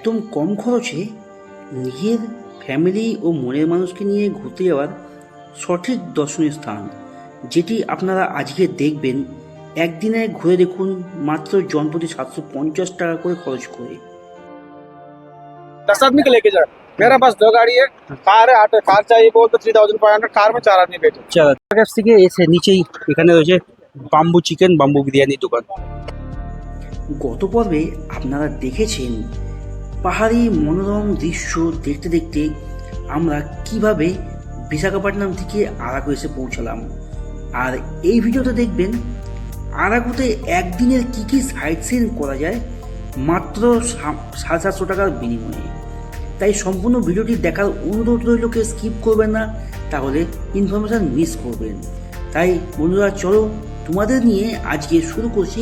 একদম কম খরচে নিজের ফ্যামিলি ও মনের মানুষকে নিয়ে ঘুরতে যাওয়ার সঠিক দর্শনীয় স্থান যেটি আপনারা আজকে দেখবেন একদিনে ঘুরে দেখুন মাত্র জনপ্রতি সাতশো পঞ্চাশ টাকা করে খরচ করে दस आदमी को लेके जाए मेरा पास दो गाड़ी है कार है ऑटो कार चाहिए बोल तो three thousand five hundred car में चार आदमी बैठे চারা কাছ থেকে এসে নিচেই এখানে রয়েছে বাম্বু চিকেন বাম্বু বিরিয়ানির দোকান গত পর্বে আপনারা দেখেছেন পাহাড়ি মনোরম দৃশ্য দেখতে দেখতে আমরা কীভাবে বিশাখাপট্টনম থেকে আরাকু এসে পৌঁছালাম। আর এই ভিডিওতে দেখবেন, আরাকুতে একদিনের কি কি সাইট সিন করা যায় মাত্র সাড়ে সাতশো টাকার বিনিময়ে। তাই সম্পূর্ণ ভিডিওটি দেখার অনুরোধ রইল কেউ স্কিপ করবেন না, তাহলে ইনফরমেশান মিস করবেন। তাই বন্ধুরা, চলো তোমাদের নিয়ে আজকে শুরু করছি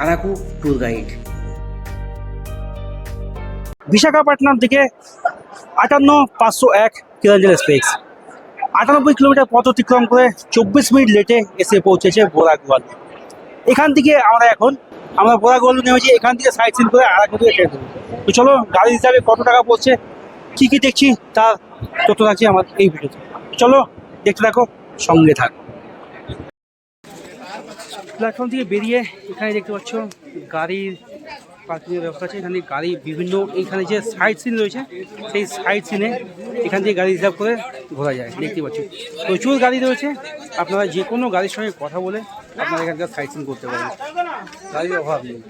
আরাকু ট্যুর গাইড বিশাখাপট্টনম থেকে আটান্ন পাঁচশো এক কিলোমিটার স্পেস আটানব্বই কিলোমিটার পথ অতিক্রম করে চব্বিশ মিনিট লেটে এসে পৌঁছেছে বোরাগোয়াল এখান থেকে আমরা এখন, আমরা বোরাগোয়াল নেমেছি, এখান থেকে সাইড সিন করে আর থেকে ট্রেন তো চলো, গাড়ি হিসাবে কত টাকা পড়ছে, কী কী দেখছি, তার তথ্য থাকছে আমার এই ভিডিওতে। চলো, দেখতে থাকো, সঙ্গে থাকো। প্ল্যাটফর্ম থেকে বেরিয়ে এখানে দেখতে পাচ্ছ গাড়ির পার্কিংয়ের ব্যবস্থা আছে। এখানে গাড়ি বিভিন্ন এইখানে যে সাইড সিন রয়েছে, সেই সাইড সিনে এখান থেকে গাড়ি রিজার্ভ করে ঘোরা যায়, দেখতে পাচ্ছি। প্রচুর গাড়ি রয়েছে। আপনারা যে কোনো গাড়ির সঙ্গে কথা বলে আপনারা এখানকার সাইড সিন করতে পারেন। গাড়ির অভাব নেই।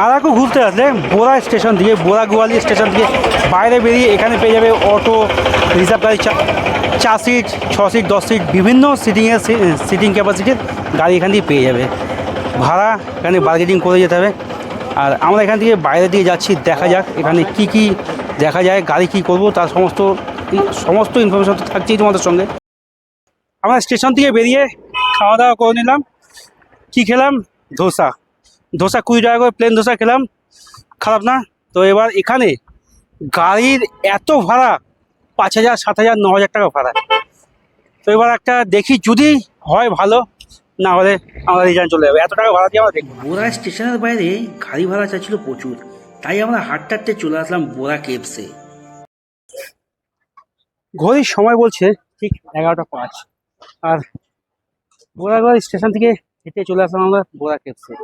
আর আরাকু ঘুরতে আসলে, বোরা স্টেশন দিয়ে, বোরা গোয়ালি স্টেশন দিয়ে বাইরে বেরিয়ে এখানে পেয়ে যাবে অটো রিজার্ভ গাড়ি চার সিট ছ সিট দশ সিট বিভিন্ন সিটিংয়ের সিটিং ক্যাপাসিটির গাড়ি এখান থেকে পেয়ে যাবে। ভাড়া, এখানে বার্গেটিং করে যেতে হবে। আর আমরা এখান থেকে বাইরে দিয়ে যাচ্ছি, দেখা যাক এখানে কি কি দেখা যায়, গাড়ি কি করব, তার সমস্ত সমস্ত ইনফরমেশন তো থাকছেই তোমাদের সঙ্গে। আমরা স্টেশন থেকে বেরিয়ে খাওয়া দাওয়া করে নিলাম, কি খেলাম? ধোসা। ধোসা কুড়ি টাকা করে প্লেন ধোসা খেলাম। খারাপ না। তো এবার এখানে গাড়ির এত ভাড়া, পাঁচ হাজার, সাত হাজার, ন হাজার টাকা ভাড়া। তো এবার একটা দেখি, যদি হয় ভালো। না হলে আমরা রিটার্ন চলে যাব। এত টাকা ভাড়া দিয়ে আমরা দেখব বোরা স্টেশনের বাইরে গাড়ি ভাড়া চাচ্ছিল প্রচুর। তাই আমরা হাঁটতে হাঁটতে চলে আসলাম বোরা কেপসে ঘড়ির সময় বলছে ঠিক এগারোটা পাঁচ। আর বোরাগড় স্টেশন থেকে হেঁটে চলে আসলাম আমরা বোরা কেপসে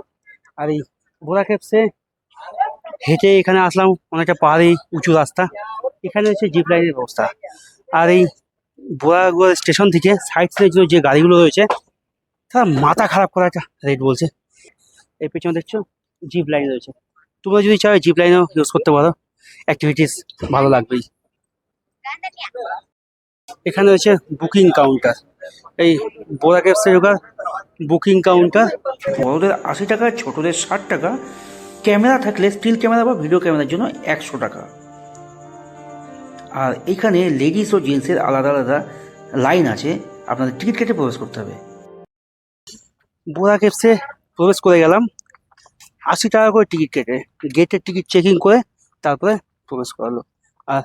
আর এই বোরা কেপসে হেঁটে এখানে আসলাম অনেকটা পাহাড়ি উঁচু রাস্তা। এখানে হচ্ছে জিপ লাইনের ব্যবস্থা। আর এই বোরাগড় স্টেশন থেকে সাইড সিনের জন্য যে গাড়িগুলো রয়েছে তারা মাথা খারাপ করা একটা রেট বলছে। এর পেছনে দেখছ জিপ লাইন রয়েছে। তোমরা যদি চাও জিপ লাইনও ইউজ করতে পারো। অ্যাক্টিভিটিস ভালো লাগবেই এখানে রয়েছে বুকিং কাউন্টার এই বোরা ক্যাবসের ওখানে বুকিং কাউন্টার বড়দের আশি টাকা, ছোটদের ষাট টাকা। ক্যামেরা থাকলে স্টিল ক্যামেরা বা ভিডিও ক্যামেরার জন্য একশো টাকা। আর এখানে লেডিস ও জেন্টসের আলাদা আলাদা লাইন আছে। আপনাদের টিকিট কেটে প্রবেশ করতে হবে। বোরা ক্যাবসে প্রবেশ করে গেলাম। আশি টাকা করে টিকিট কেটে গেটের টিকিট চেকিং করে তারপরে প্রবেশ করালো। আর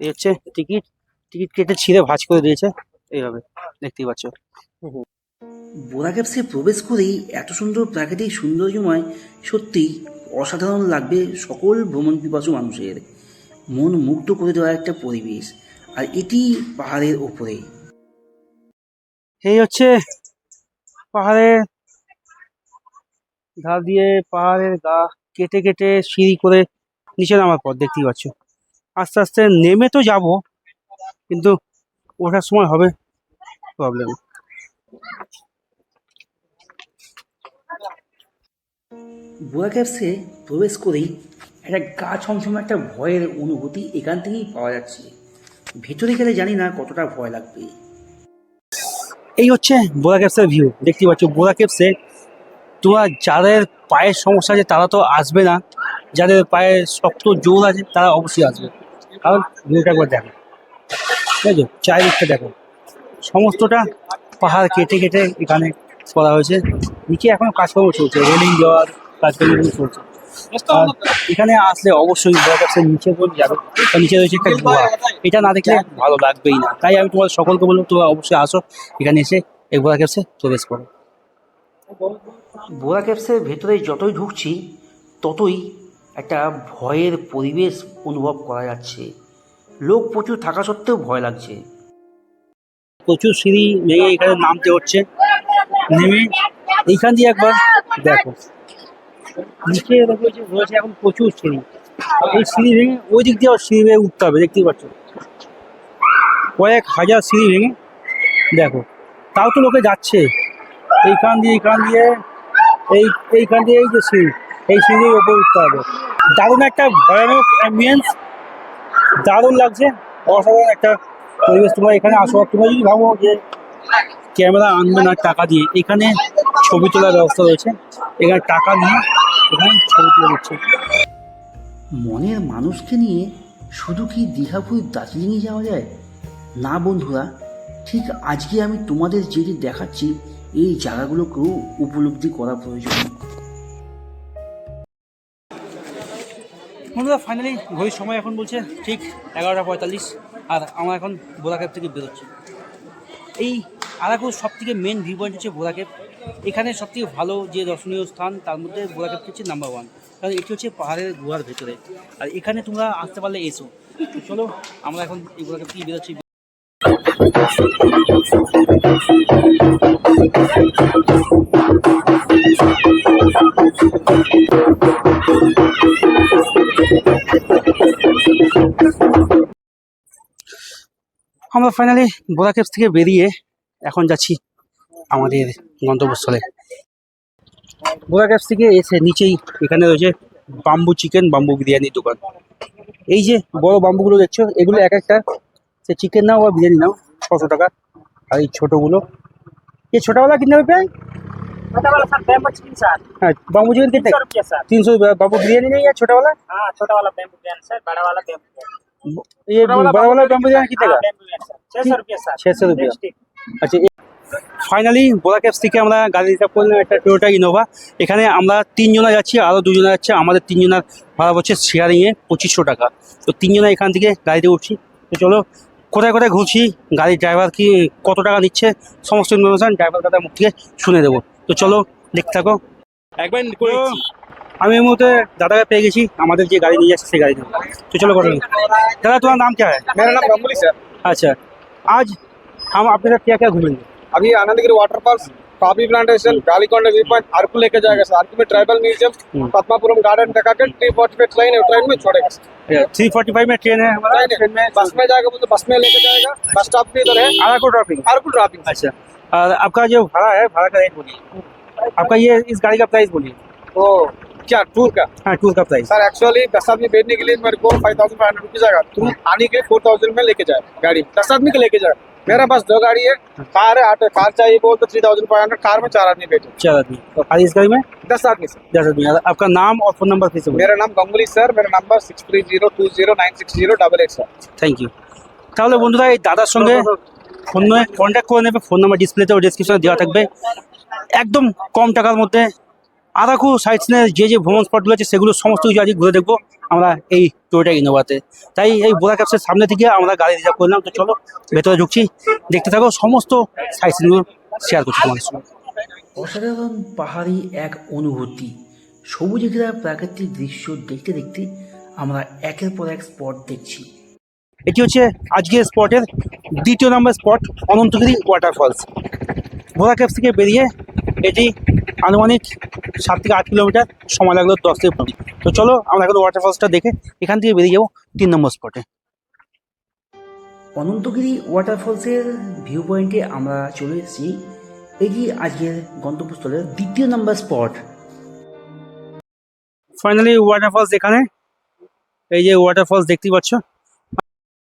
এই হচ্ছে টিকিট টিকিট কেটে ছিঁড়ে ভাঁজ করে দিয়েছে। এইভাবে, দেখতেই পাচ্ছ। বোরা ক্যাপসে প্রবেশ করেই এত সুন্দর প্রাকৃতিক সৌন্দর্যময় সত্যি অসাধারণ লাগবে সকল ভ্রমণ পিপাসু মানুষের। মন মুগ্ধ করে দেওয়া একটা পরিবেশ। আর এটি পাহাড়ের ওপরে এই হচ্ছে পাহাড়ের ধার দিয়ে পাহাড়ের গা কেটে কেটে সিঁড়ি করে নিচে নামার পর দেখতেই পাচ্ছ। আস্তে আস্তে নেমে তো যাব কিন্তু ওঠার সময় হবে প্রবলেম বোরা ক্যাপসে প্রবেশ করেই একটা গা ছমছম একটা ভয়ের অনুভূতি এখান থেকেই পাওয়া যাচ্ছে। ভেতরে গেলে জানি না কতটা ভয় লাগবে। এই হচ্ছে বোরা ক্যাপসের ভিউ দেখতে পাচ্ছ বোরা ক্যাপসে তোমরা যাদের পায়ের সমস্যা আছে তারা তো আসবে না, যাদের পায়ে শক্ত জোর আছে তারা অবশ্যই আসবে। কারণ ভিউটা একবার দেখো। ঠিক আছে চারিদিকটা দেখো। সমস্তটা পাহাড় কেটে কেটে এখানে করা হয়েছে। নিচে এখনও কাজকর্ম চলছে রেলিং দেওয়ার কাজকর্ম চলছে। এখানে আসলে অবশ্যই বোরা নিচে পর্যন্ত যাবে। নিচে রয়েছে একটা গুহা এটা না দেখলে ভালো লাগবেই না। তাই আমি তোমাদের সকলকে বলব তোমরা অবশ্যই আসো। এখানে এসে এই বোরা ক্যাপসে প্রবেশ করো। বোরা ক্যাপসের ভেতরে যতই ঢুকছি ততই একটা ভয়ের পরিবেশ অনুভব করা যাচ্ছে। লোক প্রচুর থাকা সত্ত্বেও ভয় লাগছে। প্রচুর সিঁড়ি ভেঙে এখানে নামতে হচ্ছে। নেমে এইখান দিয়ে একবার দেখো। নিচে যে রয়েছে এখন প্রচুর সিঁড়ি। এই সিঁড়ি ভেঙে ওই দিক দিয়ে আবার সিঁড়ি ভেঙে উঠতে হবে, দেখতেই পাচ্ছ। কয়েক হাজার সিঁড়ি ভেঙে, দেখো। তাও তো লোকে যাচ্ছে। এইখান দিয়ে এইখান দিয়ে, এই, এইখান দিয়ে এই যে সিঁড়ি, এই সিঁড়ির ওপর উঠতে হবে। দারুণ একটা ভয়ানক অ্যাম্বিয়েন্স দারুণ লাগছে। অসাধারণ একটা পরিবেশ তোমরা এখানে আসো। তোমরা যদি ভাবো যে ক্যামেরা আনবে না টাকা দিয়ে, এখানে ছবি তোলার ব্যবস্থা রয়েছে। এখানে টাকা নিয়ে এখানে ছবি তুলে দিচ্ছে। মনের মানুষকে নিয়ে শুধু কি দীঘা দীঘাপুর দার্জিলিংয়ে যাওয়া যায়? না বন্ধুরা ঠিক আজকে আমি তোমাদের যেটি দেখাচ্ছি এই জায়গাগুলোকেও উপলব্ধি করা প্রয়োজন বন্ধুরা ফাইনালি ঘড়ির সময় এখন বলছে ঠিক এগারোটা পঁয়তাল্লিশ আর আমরা এখন বোরাকেপ থেকে বেরোচ্ছি। এই আরাকুর সব থেকে মেন ভিউ পয়েন্ট হচ্ছে বোরাকেপ এখানে সব থেকে ভালো যে দর্শনীয় স্থান, তার মধ্যে বোরাকেপ হচ্ছে নাম্বার ওয়ান কারণ এটি হচ্ছে পাহাড়ের গুহার ভেতরে। আর এখানে তোমরা আসতে পারলে এসো। চলো, আমরা এখন এই বোরাকেপ থেকে বেরোচ্ছি। আমরা ফাইনালি বোরা কেভস থেকে বেরিয়ে এখন যাচ্ছি। আমাদের গন্তব্যস্থলে বোরা কেভস থেকে এসে নিচেই এখানে রয়েছে বাম্বু চিকেন বাম্বু বিরিয়ানির দোকান এই যে বড় বাম্বুগুলো দেখছো এগুলো এক একটা সে চিকেন নাও বা বিরিয়ানি নাও ছশো টাকা আর এই ছোটোগুলো ये छोटा वाला कितने रुपये है छोटा वाला सर बैम्बू चिकन सर हाँ बाम्बू चिकन कितने तीन सौ रुपया सर तीन सौ रुपये बाबू बिरयानी नहीं है छोटा वाला हाँ छोटा वाला बैम्बू बिरयानी सर बड़ा वाला बैम्बू बिरयानी ये बड़ा वाला बाम्बू बिरयानी कितने का हाँ, बैम्बू बिरयानी सर छह सौ रुपया सर 600 रुपया। Stick। আচ্ছা ফাইনালি বোরা ক্যাপস থেকে আমরা গাড়ি রিজার্ভ করলাম একটা টোয়োটা ইনোভা এখানে আমরা তিনজনা যাচ্ছি আরও দুজনা যাচ্ছে আমাদের তিনজনার ভাড়া হচ্ছে শেয়ারিংয়ে পঁচিশশো টাকা তো তিনজনা এখান থেকে গাড়িতে উঠছি তো চলো কোথায় কোথায় ঘুরছি গাড়ির ড্রাইভার কি কত টাকা নিচ্ছে সমস্ত ইনফরমেশন ড্রাইভার দাদার মুখ থেকে শুনে দেবো তো চলো দেখতে থাকো একবার তো আমি এই মুহূর্তে দাদাকে পেয়ে গেছি আমাদের যে গাড়ি নিয়ে যাচ্ছে সেই গাড়িতে তো চলো কথা বলি। दादा तुम्हारा नाम क्या है मेरा नाम गंगुली सर अच्छा आज हम आपके साथ क्या क्या घूमेंगे अभी Anantagiri waterfalls coffee plantation Galikonda view point Araku लेके जाएगा सर। अर्कू में ट्राइबल। म्यूज़ियम पद्मापुरम गार्डन दिखा के थ्री फोर्टी पे ट्रेन है ट्रेन में छोड़ेगा सर। थ्री फोर्टी फाइव में ट्रेन है हमारा ट्रेन में बस में जाएगा बोलते बस में लेके जाएगा। बस स्टॉप भी इधर है। आराको ड्रॉपिंग अर्कू ड्रॉपिंग अच्छा। आपका जो भाड़ा है भाड़ा का रेट बोलिए। आपका ये इस गाड़ी का प्राइस बोलिए। तो क्या टूर का? हाँ टूर का प्राइस सर एक्चुअली दस आदमी बैठने के लिए मेरे को five thousand five hundred rupees आएगा तुम आने के फोर थाउज़ेंड में लेके जाए गाड़ी। दस आदमी के लेके जाए। मेरा पास दो गाड़ी है कार है ऑटो कार चाहिए बोल तो three thousand five hundred car में चार आदमी बैठे चार आदमी और इस गाड़ी में दस आदमी सर दस आदमी और आपका नाम और फोन नंबर फिर से बोलिए मेरा नाम गंगुली सर मेरा number six three zero two zero nine six zero double eight sir thank you তাহলে বন্ধুরা এই দাদার সঙ্গে ফোন কন্ট্যাক্ট করে নেবে ফোন নাম্বার ডিসপ্লেতে ও ডিসক্রিপশনে দেওয়া থাকবে একদম কম টাকার মধ্যে আরাকু সাইটসিনের যে যে ভ্রমণ স্পটগুলো আছে সেগুলো সমস্ত কিছু আজকে ঘুরে দেখব আমরা এই টোয়োটা ইনোভাতে। তাই এই বোরা ক্যাপসের সামনে থেকে আমরা গাড়ি রিজার্ভ করলাম তো চলো ভেতরে ঢুকছি দেখতে থাকো সমস্ত সাইটসিনগুলো শেয়ার করছি তোমাদের সঙ্গে। অসাধারণ পাহাড়ি এক অনুভূতি সবুজে ঘেরা প্রাকৃতিক দৃশ্য দেখতে দেখতে আমরা একের পর এক স্পট দেখছি। এটি হচ্ছে আজকের স্পটের দ্বিতীয় নম্বর স্পট অনন্তগিরি ওয়াটারফলস ভোলা ক্যাপস থেকে বেরিয়ে এটি আনুমানিক সাত থেকে আট কিলোমিটার সময় লাগল দশ থেকে পনেরো তো চলো আমরা এখন ওয়াটারফলসটা দেখে এখান থেকে বেরিয়ে যাব তিন নম্বর স্পটে অনন্তগিরি ওয়াটারফলসের ভিউ পয়েন্টে আমরা চলে এসেছি। এটি আজকের গন্তব্যস্থলের দ্বিতীয় নম্বর স্পট ফাইনালি ওয়াটারফলস এখানে। এই যে ওয়াটারফলস দেখতেই পাচ্ছ।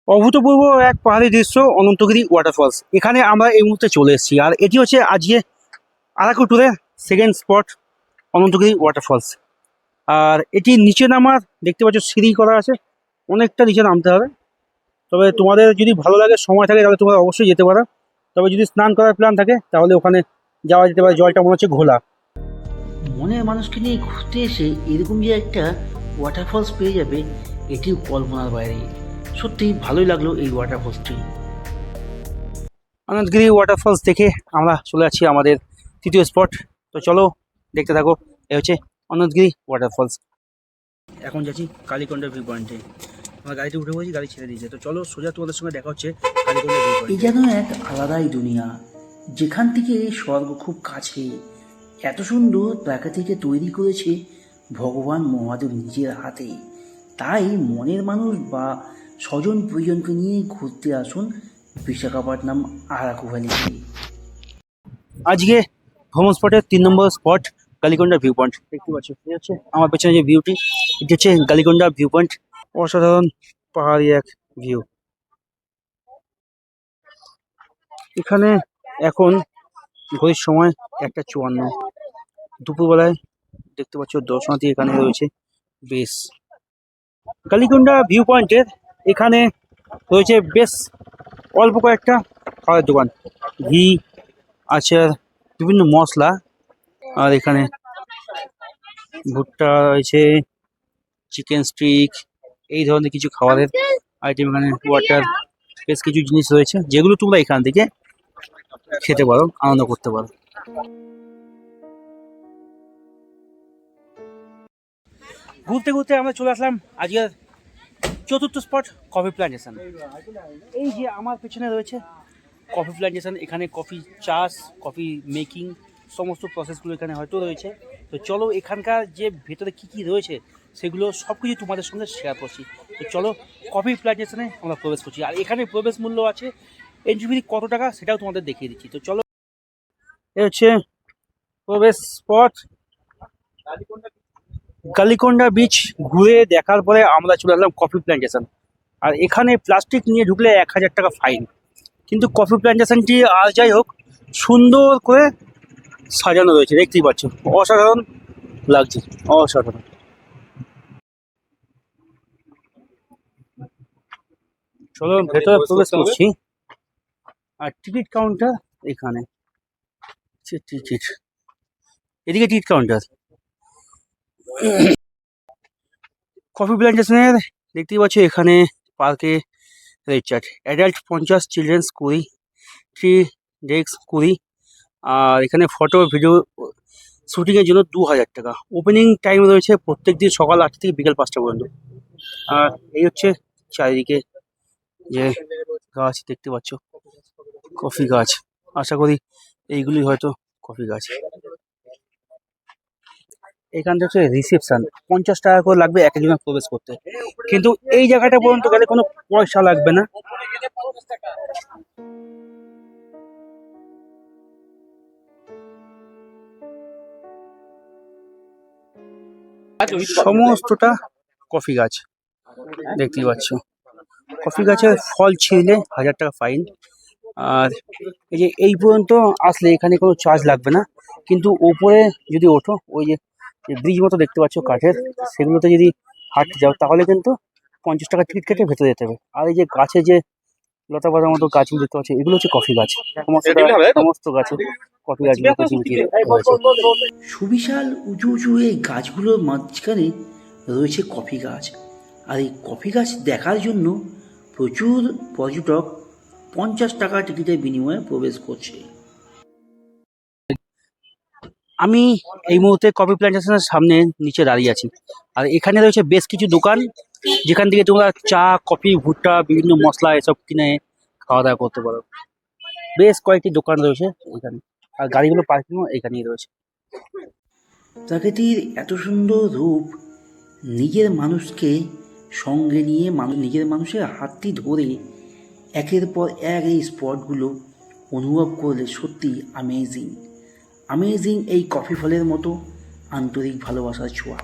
অভূতপূর্ব এক পাহাড়ি দৃশ্য অনন্তগিরি ওয়াটারফলস এখানে আমরা এই মুহূর্তে চলে এসেছি। আর এটি হচ্ছে আজকে আরাকু ট্যুরের সেকেন্ড স্পট অনন্তগিরি ওয়াটারফলস আর এটি নিচে নামার দেখতে পাচ্ছ সিঁড়ি করা আছে অনেকটা নিচে নামতে হবে। তবে তোমাদের যদি ভালো লাগে সময় থাকে তাহলে তোমরা অবশ্যই যেতে পারো। তবে যদি স্নান করার প্ল্যান থাকে তাহলে ওখানে যাওয়া যেতে পারে জলটা মনে হচ্ছে ঘোলা। মনের মানুষকে নিয়ে ঘুরতে এসে এরকম যে একটা ওয়াটারফলস পেয়ে যাবে এটিও কল্পনার বাইরে। সত্যি ভালোই লাগল এই ওয়াটারফলসটি আনন্দগিরি ওয়াটারফলস দেখে আমরা চলে আছি আমাদের তৃতীয় স্পট তো চলো দেখতে থাকো। এ হচ্ছে অনন্তগিরি ওয়াটারফলস এখন যাচ্ছি কালীকন্ডা ভিউ পয়েন্টে আমার গাড়িতে উঠে পড়েছি গাড়ি ছেড়ে দিয়েছে। তো চলো সোজা তোমাদের সঙ্গে দেখা হচ্ছে কালীকন্ডা ভিউ পয়েন্ট এই যেন এক আলাদাই দুনিয়া। যেখান থেকে স্বর্গ খুব কাছে। এত সুন্দর প্রাকৃতিকে তৈরি করেছে ভগবান মহাদেব নিজের হাতে। তাই মনের মানুষ বা স্বজন প্রিয়জনকে নিয়ে ঘুরতে আসুন বিশাখাপট্টনম আরাকু ভ্যালিতে আজকে ভ্রমণ স্পটের তিন নম্বর স্পট কালীকন্ডা ভিউ পয়েন্ট দেখতে পাচ্ছ এই হচ্ছে আমার পেছনে যে ভিউটি এটি হচ্ছে কালীকন্ডা ভিউ পয়েন্ট অসাধারণ পাহাড়ি এক ভিউ এখানে এখন ঘড়ির সময় একটা চুয়ান্ন। দুপুরবেলায় দেখতে পাচ্ছ, দর্শনার্থী এখানে রয়েছে। বেশ। কালীকন্ডা ভিউ পয়েন্টের এখানে রয়েছে বেশ অল্প কয়েকটা খাওয়ার দোকান। ঘি, আচার বিভিন্ন মশলা আর এখানে ভুট্টা রয়েছে চিকেন স্টিক এই ধরনের কিছু খাবারের আইটেম এখানে ওয়াটার বেশ কিছু জিনিস রয়েছে, যেগুলো তোমরা এখান থেকে খেতে পারো, আনন্দ করতে পারো। ঘুরতে ঘুরতে আমরা চলে আসলাম আজকের চতুর্থ স্পট কফি প্ল্যান্টেশন এই যে আমার পেছনে রয়েছে কফি প্ল্যান্টেশন এখানে কফি চাষ, কফি মেকিং, সমস্ত প্রসেসগুলো এখানে হয়তো রয়েছে। তো চলো এখানকার যে ভেতরে কি কি রয়েছে, সেগুলো সব কিছু তোমাদের সঙ্গে শেয়ার করছি। তো চলো কফি প্ল্যান্টেশনে আমরা প্রবেশ করছি। আর এখানে প্রবেশ মূল্য আছে ফি কত টাকা সেটাও তোমাদের দেখিয়ে দিচ্ছি। তো চলো, এ হচ্ছে প্রবেশ স্পট কালিকোন্ডা বিচ ঘুরে দেখার পরে আমরা চলে আসলাম কফি প্ল্যান্টেশন আর এখানে প্লাস্টিক নিয়ে ঢুকলে এক হাজার টাকা ফাইন কিন্তু কফি প্ল্যান্টেশনটি আর যাই হোক সুন্দর করে সাজানো রয়েছে দেখতেই পাচ্ছ। অসাধারণ লাগছে অসাধারণ। চলো ভেতরে প্রবেশ করছি। আর টিকিট কাউন্টার এখানে। টিকিট এদিকে টিকিট কাউন্টার কফি প্ল্যান্টেশনের দেখতেই পাচ্ছ এখানে পার্কে রিচার্জ অ্যাডাল্ট পঞ্চাশ চিলড্রেন্স কুড়ি থ্রি ডেক্স কুড়ি। আর এখানে ফটো ভিডিও শুটিংয়ের জন্য দু হাজার টাকা। ওপেনিং টাইম রয়েছে প্রত্যেক দিন সকাল আটটা থেকে বিকেল পাঁচটা পর্যন্ত। আর এই হচ্ছে চারিদিকে যে গাছ দেখতে পাচ্ছ, কফি গাছ। আশা করি এইগুলি হয়তো কফি গাছ। এখানটা হচ্ছে রিসেপশন পঞ্চাশ টাকা করে লাগবে এক একজনের প্রবেশ করতে। কিন্তু এই জায়গাটা পর্যন্ত গেলে কোনো পয়সা লাগবে না। সমস্তটা কফি গাছ। দেখতেই পাচ্ছ। কফি গাছের ফল ছিঁড়লে হাজার টাকা ফাইন। আর এই যে এই পর্যন্ত আসলে এখানে কোনো চার্জ লাগবে না। কিন্তু ওপরে যদি ওঠো, ওই যে ব্রিজ মতো দেখতে পাচ্ছ কাঠের। সেগুলোতে যদি হাঁটতে যাও তাহলে কিন্তু পঞ্চাশ টাকা টিকিট কেটে ভেতরে যেতে হবে। আর এই যে গাছে যে লতা পাতার মতো গাছগুলো দেখতে পাচ্ছ এগুলো হচ্ছে কফি গাছ। সমস্ত সমস্ত গাছে কফি গাছগুলো সুবিশাল উঁচু উঁচু এই গাছগুলোর মাঝখানে রয়েছে কফি গাছ। আর এই কফি গাছ দেখার জন্য প্রচুর পর্যটক পঞ্চাশ টাকা টিকিটের বিনিময়ে প্রবেশ করছে। আমি এই মুহূর্তে কফি প্ল্যান্টেশনের সামনে নিচে দাঁড়িয়ে আছি। আর এখানে রয়েছে বেশ কিছু দোকান, যেখান থেকে তোমরা চা কফি ভুট্টা, বিভিন্ন মশলা এসব কিনে খাওয়া দাওয়া করতে পারো। বেশ কয়েকটি দোকান রয়েছে এখানে। আর গাড়িগুলো পার্কিংও এখানেই রয়েছে। প্রকৃতির এত সুন্দর রূপ নিজের মানুষকে সঙ্গে নিয়ে মানুষ নিজের মানুষের হাতটি ধরে একের পর এক এই স্পটগুলো অনুভব করলে সত্যি আমেজিং আমেজিং এই কফি ফলের মতো আন্তরিক ভালোবাসার ছোঁয়া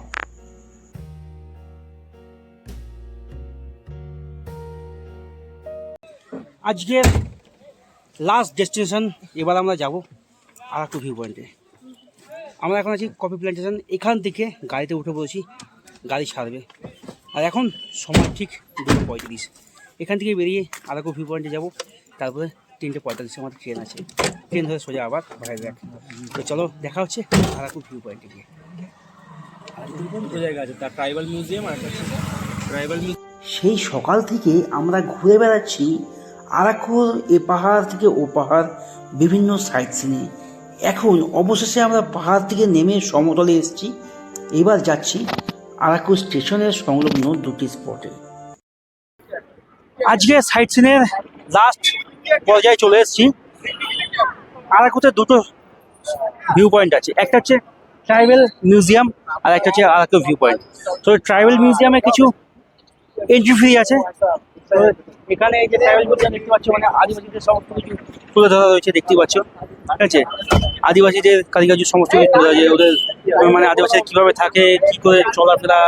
আজকের লাস্ট ডেস্টিনেশন এবার আমরা যাব আরাকু ভিউ পয়েন্টে আমরা এখন আছি কফি প্ল্যান্টেশন এখান থেকে গাড়িতে উঠে পড়েছি, গাড়ি ছাড়বে। আর এখন সময় ঠিক দুটো পঁয়ত্রিশ। এখান থেকে বেরিয়ে আরাকু ভিউ পয়েন্টে যাব, তারপরে তিনটে পঁয়তাল্লিশে আমাদের ট্রেন আছে। ট্রেন ধরে সোজা আবার ভাইজ্যাক তো চলো দেখা হচ্ছে আরাকু ভিউ পয়েন্টে গিয়ে। দুটো জায়গা আছে তার ট্রাইবাল মিউজিয়াম আর একটা ট্রাইবাল সেই সকাল থেকে আমরা ঘুরে বেড়াচ্ছি আরাকুর এ পাহাড় থেকে ও পাহাড় বিভিন্ন সাইট সিনে এখন অবশেষে আমরা পাহাড় থেকে নেমে সমতলে এসেছি। এবার যাচ্ছি আরাকু স্টেশনের সংলগ্ন দুটি স্পটে আজকে সাইট সিনের লাস্ট পর্যায়ে চলে এসেছি। আরাকুতে দুটো ভিউ পয়েন্ট আছে। একটা হচ্ছে ট্রাইবেল মিউজিয়াম আর একটা হচ্ছে আরাকু ভিউ পয়েন্ট তো ট্রাইবেল মিউজিয়ামে কিছু এন্ট্রি ফ্রি আছে। এখানে এই যে ট্রাইবেল মিউজিয়াম দেখতে পাচ্ছ মানে আদিবাসীদের সমস্ত কিছু তুলে ধরা রয়েছে দেখতে পাচ্ছ। ঠিক আছে? আদিবাসীদের কারিগরি সমস্ত কিছু তুলে ধরা ওদের মানে আদিবাসীরা কীভাবে থাকে, কি করে চলাফেরা,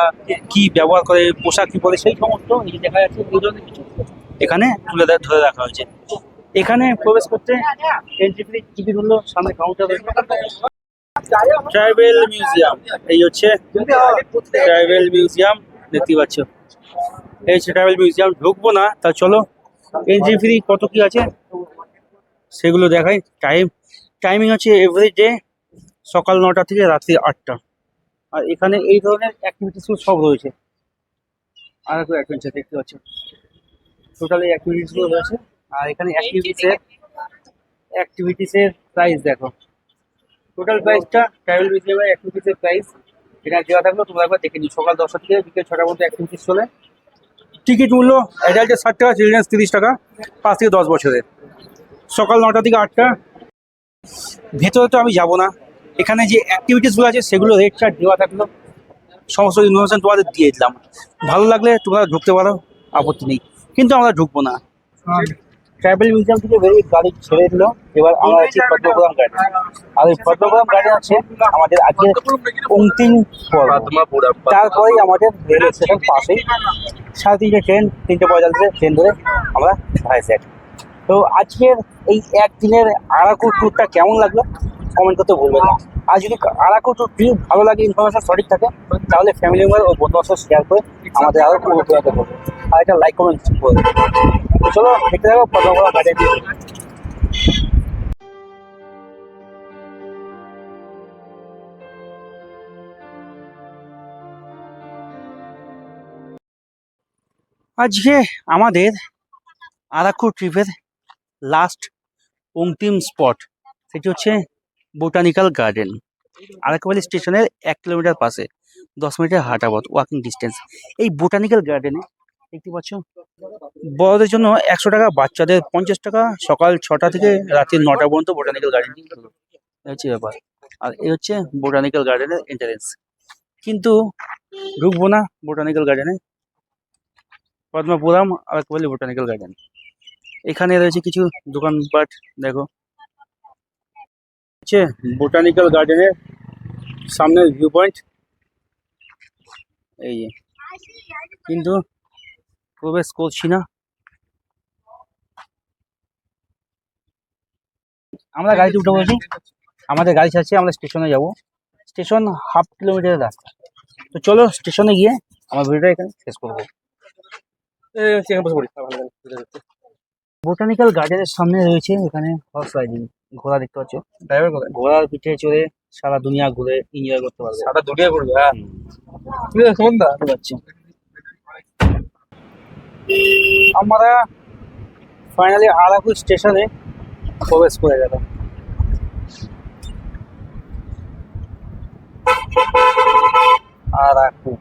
কি ব্যবহার করে, পোশাক কি পরে, সেই সমস্ত দেখা যাচ্ছে, এই ধরনের কিছু এখানে তুলে ধরে রাখা হয়েছে। এখানে প্রবেশ করতে এন্ট্রি ফ্রি টিকিট হলো সামনে কাউন্টার ট্রাইবেল মিউজিয়াম এই হচ্ছে ট্রাইবেল মিউজিয়াম দেখতে পাচ্ছ। এই হচ্ছে ট্রাইবেল মিউজিয়াম ঢুকবো না, তা চলো। এন্ট্রি ফ্রি কত কি আছে? সেগুলো দেখাই টাইম টাইমিং হচ্ছে এভরি ডে সকাল নটা থেকে রাত্রি আটটা। আর এখানে এই ধরনের অ্যাক্টিভিটিসগুলো সব রয়েছে। আর একটু অ্যাডভেঞ্চার দেখতে পাচ্ছ। টোটাল এই অ্যাক্টিভিটিসগুলো রয়েছে। আর এখানে অ্যাক্টিভিটিসের অ্যাক্টিভিটিসের প্রাইস দেখো। টোটাল প্রাইসটা ট্রাভেল মিউজিয়ামের অ্যাক্টিভিটিসের প্রাইস এটা দেওয়া থাকল তোমরা একবার দেখে নিও। সকাল দশটা থেকে বিকেল ছটার মধ্যে অ্যাক্টিভিটিস চলে। টিকিট মূল্য অ্যাডাল্টের ষাট টাকা চিলড্রেন্স তিরিশ টাকা পাঁচ থেকে দশ বছরের। সকাল নটা থেকে আটটা। ভেতরে তো আমি যাব না। এখানে যে অ্যাক্টিভিটিসগুলো আছে সেগুলো রেট চার্ট দেওয়া থাকল। সমস্ত ইনফরমেশন তোমাদের দিয়ে দিলাম। ভালো লাগলে তোমরা ঢুকতে পারো আপত্তি নেই। কিন্তু আমরা ঢুকবো না। ট্রাইবেল মিউজিয়াম থেকে বেরিয়ে গাড়ি ছেড়ে দিল। এবার আমরা আছি পদ্মপুরাম গার্ডেন। আর এই পদ্মপুরাম গার্ডেন আছে আমাদের আজকে অন্তিম তারপরেই আমাদের রেল স্টেশন পাশেই সাড়ে তিনটে ট্রেন তিনটে পঁয়তাল্লিশে ট্রেন ধরে আমরা ভাইজ্যাক তো আজকের এই একদিনের আরাকুর ট্যুরটা কেমন লাগল? কমেন্ট করতে ভুলবেন না। আর যদি আরাকুর ট্যুর ভালো লাগে ইনফরমেশন সঠিক থাকে, তাহলে ফ্যামিলি মেম্বার ও বন্ধু শেয়ার করে আমাদের আরও অনুপ্রাণিত করবে আর একটা লাইক কমেন্ট করে চলো, দেখতে থাকো পদ্মপুরা গার্ডেন আজকে আমাদের আরাকু ট্রিপের লাস্ট অন্তিম স্পট সেটি হচ্ছে বোটানিক্যাল গার্ডেন আরাকুবালি স্টেশনের এক কিলোমিটার পাশে, দশ মিনিটের হাঁটা পথ ওয়াকিং ডিস্টেন্স এই বোটানিক্যাল গার্ডেনে দেখতে পাচ্ছ বড়দের জন্য একশো টাকা, বাচ্চাদের পঞ্চাশ টাকা, সকাল ছটা থেকে রাত্রি নটা পর্যন্ত বোটানিক্যাল গার্ডেন হচ্ছে ব্যাপার। আর এই হচ্ছে বোটানিক্যাল গার্ডেনের এন্ট্রেন্স কিন্তু ঢুকবো না বোটানিক্যাল গার্ডেনে পদ্মপুরাম আর বলি বোটানিক্যাল গার্ডেন এখানে রয়েছে কিছু দোকানপাট, দেখো। হচ্ছে বোটানিক্যাল গার্ডেনের সামনের ভিউ পয়েন্ট এই কিন্তু প্রবেশ করছি না। আমরা গাড়িতে উঠে পড়েছি আমাদের গাড়ি ছাড়ছে আমরা স্টেশনে যাব। স্টেশন হাফ কিলোমিটারের রাস্তা। তো চলো স্টেশনে গিয়ে আমার ভিডিওটা এখানে শেষ করব। বোটানিক্যাল গার্ডেনের সামনে রয়েছে এখানে হর্স রাইডিং ঘোড়া দেখতে পাচ্ছ। ড্রাইভার কোথায়? ঘোড়ার পিঠে চড়ে সারা দুনিয়া ঘুরে এনজয় করতে পারবে। সারা দুনিয়া ঘুরবে হ্যাঁ। পাচ্ছি আমরা ফাইনালি আরাকু স্টেশনে প্রবেশ করে গেলাম। আরাকু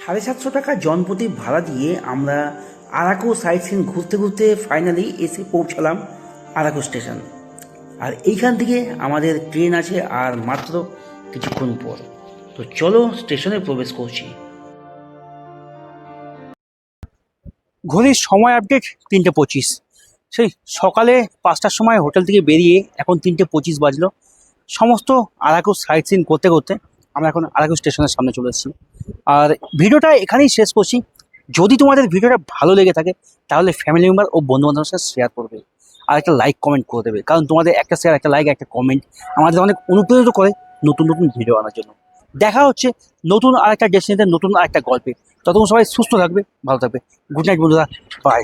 সাড়ে সাতশো টাকা জনপ্রতি ভাড়া দিয়ে আমরা আরাকু সাইট সিন ঘুরতে ঘুরতে ফাইনালি এসে পৌঁছালাম আরাকু স্টেশন আর এইখান থেকে আমাদের ট্রেন আছে আর মাত্র কিছুক্ষণ পর। তো চলো স্টেশনে প্রবেশ করছি। ঘড়ির সময় আপডেট তিনটে পঁচিশ। সেই সকালে পাঁচটার সময় হোটেল থেকে বেরিয়ে এখন তিনটে পঁচিশ বাজলো। সমস্ত আরাকু সাইট সিন করতে করতে আমরা এখন আরাকু স্টেশনের সামনে চলে এসেছি। আর ভিডিওটা এখানেই শেষ করছি। যদি তোমাদের ভিডিওটা ভালো লেগে থাকে, তাহলে ফ্যামিলি মেম্বার ও বন্ধু বান্ধবের সাথে শেয়ার করবে। আর একটা লাইক কমেন্ট করে দেবে। কারণ তোমাদের একটা শেয়ার একটা লাইক একটা কমেন্ট আমাদের অনেক অনুপ্রাণিত করে নতুন নতুন ভিডিও আনার জন্য। দেখা হচ্ছে নতুন আরেকটা ডেস্টিনিতে নতুন আরেকটা গল্পে। ততক্ষণ সবাই সুস্থ থাকবে, ভালো থাকবে। গুড নাইট বন্ধুরা। বাই